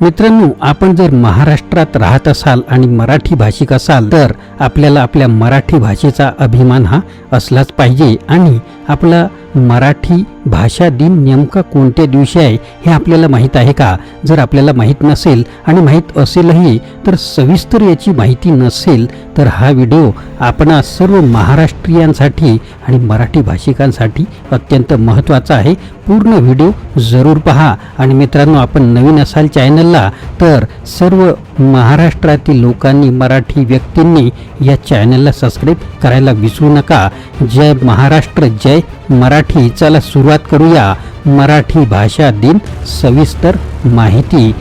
मित्रांनो आपण जर महाराष्ट्रात राहत असाल आणि मराठी भाषिक असाल तर आपल्याला आपल्या मराठी भाषेचा अभिमान हा असलाच पाहिजे. आणि आपला मराठी भाषा दिन नेमका कोणत्या दिवशी आहे हे आपल्याला माहीत आहे का? जर आपल्याला माहीत नसेल आणि माहीत असेलही तर सविस्तर याची माहिती नसेल तर हा व्हिडिओ आपणा सर्व महाराष्ट्रीयांसाठी आणि मराठी भाषिकांसाठी अत्यंत महत्त्वाचा आहे. पूर्ण व्हिडिओ जरूर पहा. आणि मित्रांनो आपण नवीन असाल चॅनलला तर सर्व महाराष्ट्रातील लोकांनी मराठी व्यक्तींनी या चॅनलला सबस्क्राईब करायला विसरू नका. जय महाराष्ट्र जय मराठी. चला सुरुवात करूया. मराठी भाषा दिन सविस्तर माहिती.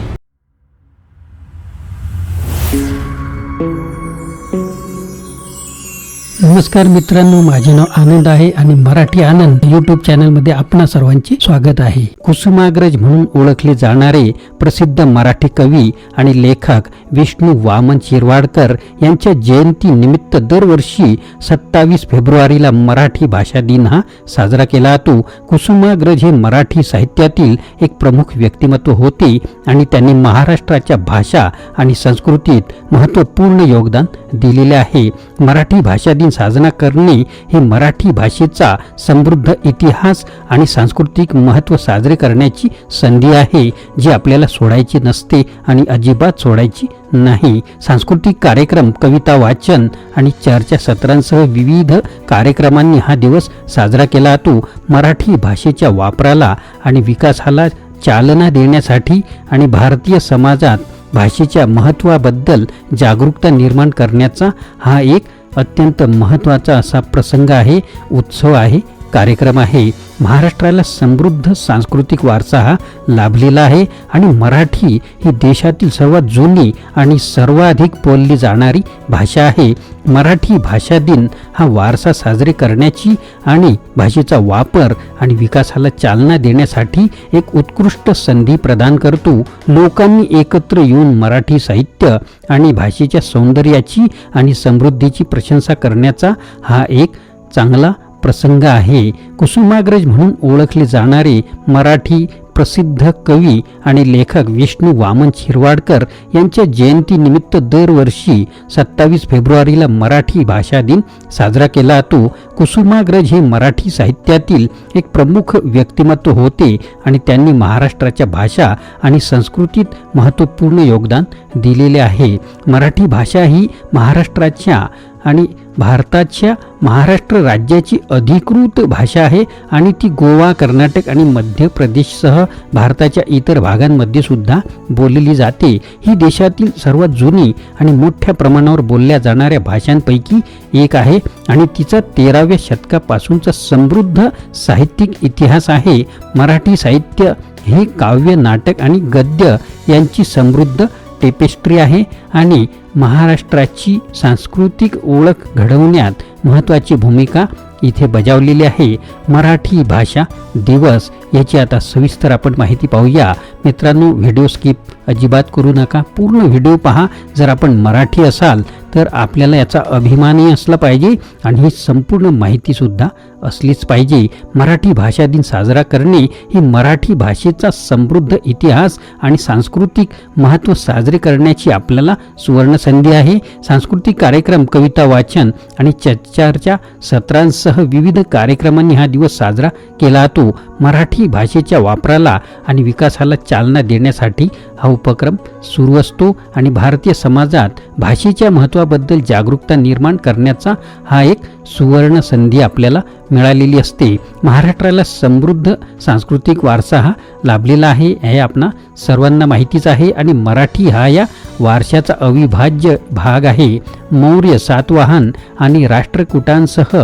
नमस्कार मित्रांनो माझे नाव आनंद आहे आणि मराठी आनंद युट्यूब चॅनलमध्ये आपणा सर्वांचे स्वागत आहे. कुसुमाग्रज म्हणून ओळखले जाणारे प्रसिद्ध मराठी कवी आणि लेखक विष्णू वामन शिरवाडकर यांच्या जयंती निमित्त दरवर्षी सत्तावीस फेब्रुवारीला मराठी भाषा दिन हा साजरा केला जातो. कुसुमाग्रज हे मराठी साहित्यातील एक प्रमुख व्यक्तिमत्व होते आणि त्यांनी महाराष्ट्राच्या भाषा आणि संस्कृतीत महत्त्वपूर्ण योगदान दिलेले आहे. मराठी भाषा दिन साजरा करणे हे मराठी भाषेचा समृद्ध इतिहास आणि सांस्कृतिक महत्त्व साजरे करण्याची संधी आहे जी आपल्याला सोडायची नसते आणि अजिबात सोडायची नाही. सांस्कृतिक कार्यक्रम कविता वाचन आणि चर्चा सत्रांसह विविध कार्यक्रमांनी हा दिवस साजरा केला जातो. मराठी भाषेच्या वापराला आणि विकासाला चालना देण्यासाठी आणि भारतीय समाजात भाषेच्या महत्त्वाबद्दल जागरूकता निर्माण करण्याचा हा एक अत्यंत महत्त्वाचा असा प्रसंग आहे उत्सव आहे. कार्यक्रम आहे. महाराष्ट्राला समृद्ध सांस्कृतिक वारसा हा लाभलेला आहे आणि मराठी ही देशातील सर्वात जुनी आणि सर्वाधिक बोलली जाणारी भाषा आहे. मराठी भाषा दिन हा वारसा साजरे करण्याची आणि भाषेचा वापर आणि विकासाला चालना देण्यासाठी एक उत्कृष्ट संधी प्रदान करतो. लोकांनी एकत्र येऊन मराठी साहित्य आणि भाषेच्या सौंदर्याची आणि समृद्धीची प्रशंसा करण्याचा हा एक चांगला प्रसंग आहे. कुसुमाग्रज म्हणून ओळखले जाणारे मराठी प्रसिद्ध कवी आणि लेखक विष्णू वामन शिरवाडकर यांच्या जयंतीनिमित्त दरवर्षी सत्तावीस फेब्रुवारीला मराठी भाषा दिन साजरा केला जातो. कुसुमाग्रज हे मराठी साहित्यातील एक प्रमुख व्यक्तिमत्व होते आणि त्यांनी महाराष्ट्राच्या भाषा आणि संस्कृतीत महत्त्वपूर्ण योगदान दिलेले आहे. मराठी भाषा ही महाराष्ट्राच्या आणि भारताच्या महाराष्ट्र राज्याची अधिकृत भाषा आहे आणि ती गोवा कर्नाटक आणि मध्य प्रदेशसह भारताच्या इतर भागांमध्ये सुद्धा बोलली जाते. ही देशातील सर्वात जुनी आणि मोठ्या प्रमाणावर बोलल्या जाणाऱ्या भाषांपैकी एक आहे आणि तिचा तेराव्या शतकापासूनचा समृद्ध साहित्यिक इतिहास आहे. मराठी साहित्य हे काव्य नाटक आणि गद्य यांची समृद्ध टेपेस्ट्री आहे आणि महाराष्ट्राची सांस्कृतिक ओळख घडवण्यात महत्त्वाची भूमिका इथे बजावलेली आहे. मराठी भाषा दिवस याची आता सविस्तर आपण माहिती पाहूया. मित्रांनो व्हिडिओ स्किप अजिबात करू नका. पूर्ण व्हिडिओ पहा. जर आपण मराठी असाल तर आपल्याला याचा अभिमानही असला पाहिजे आणि ही संपूर्ण माहितीसुद्धा असलीच पाहिजे. मराठी भाषा दिन साजरा करणे ही मराठी भाषेचा समृद्ध इतिहास आणि सांस्कृतिक महत्त्व साजरे करण्याची आपल्याला सुवर्णसंधी आहे. सांस्कृतिक कार्यक्रम कविता वाचन आणि चर्चाच्या सत्रांसह विविध कार्यक्रमांनी हा दिवस साजरा केला जातो. मराठी भाषेच्या वापराला आणि विकासाला चालना देण्यासाठी हा उपक्रम सुरू असतो आणि भारतीय समाजात भाषेच्या महत्त्वाबद्दल जागरूकता निर्माण करण्याचा हा एक सुवर्ण संधी आपल्याला मिळालेली असते. महाराष्ट्राला समृद्ध सांस्कृतिक वारसा हा लाभलेला आहे हे आपणा सर्वांना माहितीच आहे आणि मराठी हा या वारशाचा अविभाज्य भाग आहे. मौर्य सातवाहन आणि राष्ट्रकूटांसह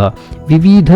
विविध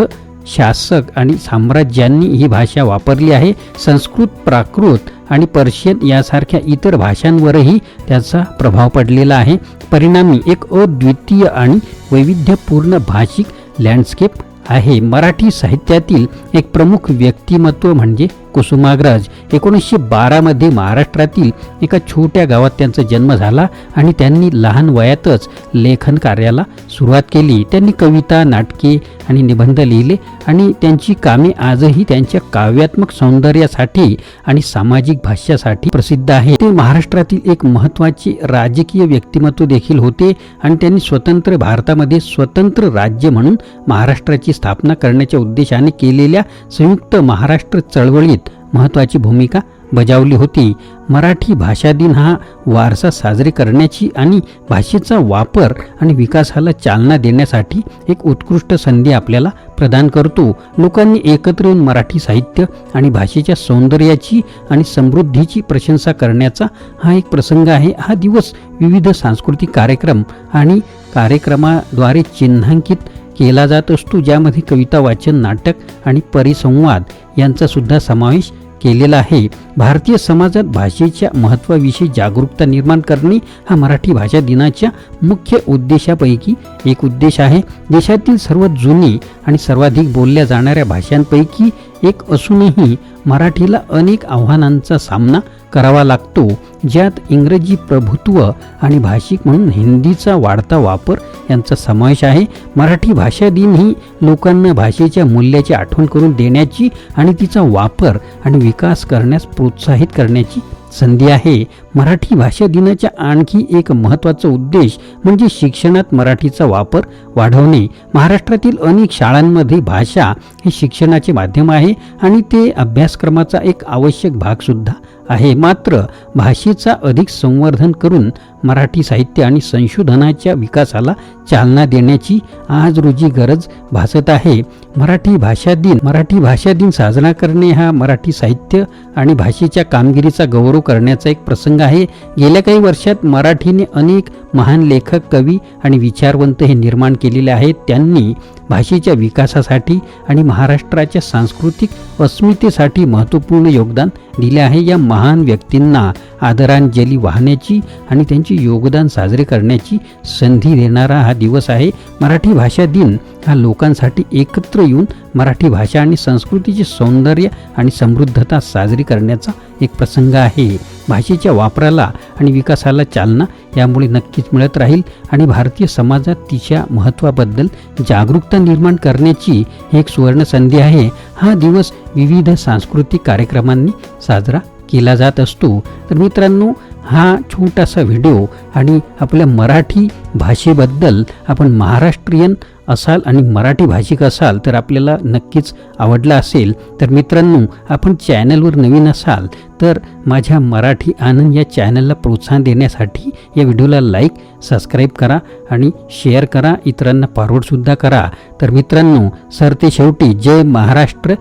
शासक आणि साम्राज्यांनी ही भाषा वापरली आहे. संस्कृत प्राकृत आणि पर्शियन यासारख्या इतर भाषांवरही त्याचा प्रभाव पडलेला आहे. परिणामी एक अद्वितीय आणि वैविध्यपूर्ण भाषिक लँडस्केप आहे. मराठी साहित्यातील एक प्रमुख व्यक्तिमत्व म्हणजे कुसुमाग्रज एकोणीसशे बारामध्ये महाराष्ट्रातील एका छोट्या गावात त्यांचा जन्म झाला आणि त्यांनी लहान वयातच लेखन कार्याला सुरुवात केली. त्यांनी कविता नाटके आणि निबंध लिहिले आणि त्यांची कामे आजही त्यांच्या काव्यात्मक सौंदर्यासाठी आणि सामाजिक भाष्यासाठी प्रसिद्ध आहे ते महाराष्ट्रातील एक महत्त्वाचे राजकीय व्यक्तिमत्व देखील होते आणि त्यांनी स्वतंत्र भारतामध्ये स्वतंत्र राज्य म्हणून महाराष्ट्राची स्थापना करण्याच्या उद्देशाने केलेल्या संयुक्त महाराष्ट्र चळवळीत महत्त्वाची भूमिका बजावली होती. मराठी भाषा दिन हा वारसा साजरे करण्याची आणि भाषेचा वापर आणि विकासाला चालना देण्यासाठी एक उत्कृष्ट संधी आपल्याला प्रदान करतो. लोकांनी एकत्र येऊन मराठी साहित्य आणि भाषेच्या सौंदर्याची आणि समृद्धीची प्रशंसा करण्याचा हा एक प्रसंग आहे. हा दिवस विविध सांस्कृतिक कार्यक्रम आणि कार्यक्रमाद्वारे चिन्हांकित केला जात असतो ज्यामध्ये कविता वाचन नाटक आणि परिसंवाद यांचा सुद्धा समावेश केलेला आहे. भारतीय समाजात भाषेच्या महत्त्वाविषयी जागरूकता निर्माण करणे हा मराठी भाषा दिनाच्या मुख्य उद्देशापैकी एक उद्देश आहे. देशातील सर्वात जुनी आणि सर्वाधिक बोलल्या जाणाऱ्या भाषांपैकी एक असूनही मराठीला अनेक आव्हानांचा सामना करावा लागतो ज्यात इंग्रजी प्रभुत्व आणि भाषिक म्हणून हिंदीचा वाढता वापर यांचा समावेश आहे. मराठी भाषा दिन ही लोकांना भाषेच्या मूल्याची आठवण करून देण्याची आणि तिचा वापर आणि विकास करण्यास प्रोत्साहित करण्याची संधी आहे. मराठी भाषा दिनाचा आणखी एक महत्त्वाचा उद्देश म्हणजे शिक्षणात मराठीचा वापर वाढवणे. महाराष्ट्रातील अनेक शाळांमध्ये भाषा हे शिक्षणाचे माध्यम आहे आणि ते अभ्यासक्रमाचा एक आवश्यक भागसुद्धा आहे. मात्र भाषेचा अधिक संवर्धन करून मराठी साहित्य आणि संशोधनाच्या विकासाला चालना देण्याची आज रोजी गरज भासत आहे. मराठी भाषा दिन मराठी भाषा दिन साजरा करणे हा मराठी साहित्य आणि भाषेच्या कामगिरीचा गौरव करण्याचा एक प्रसंग आहे आहे. गेल्या काही वर्षात मराठीने अनेक महान लेखक कवी आणि विचारवंत हे निर्माण केलेले आहेत. त्यांनी भाषेच्या विकासासाठी आणि महाराष्ट्राच्या सांस्कृतिक अस्मितेसाठी महत्त्वपूर्ण योगदान दिले आहे. या महान व्यक्तींना आदरांजली वाहण्याची आणि त्यांचे योगदान साजरे करण्याची संधी देणारा हा दिवस आहे. मराठी भाषा दिन हा लोकांसाठी एकत्र येऊन मराठी भाषा आणि संस्कृतीचे सौंदर्य आणि समृद्धता साजरी करण्याचा एक प्रसंग आहे. भाषेच्या वापराला आणि विकासाला चालना यामुळे नक्कीच मिळत राहील आणि भारतीय समाजात तिच्या महत्त्वाबद्दल जागरूकता निर्माण करण्याची एक सुवर्ण संधी आहे. हा दिवस विविध सांस्कृतिक कार्यक्रमांनी साजरा केला जात असतो. तर मित्रांनो हा छोटासा व्हिडिओ आणि आपल्या मराठी भाषेबद्दल आपण महाराष्ट्रीयन असाल आणि मराठी भाषिक असाल तर आपल्याला नक्कीच आवडला असेल. तर मित्रांनो आपण चॅनलवर नवीन असाल तर माझ्या मराठी आनंद या चॅनलला प्रोत्साहन देण्यासाठी या व्हिडिओला लाईक सबस्क्राईब करा आणि शेअर करा. इतरांना फॉरवर्डसुद्धा करा. तर मित्रांनो सरते शेवटी जय महाराष्ट्र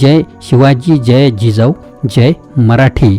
जय शिवाजी जय जिजाऊ जय मराठी.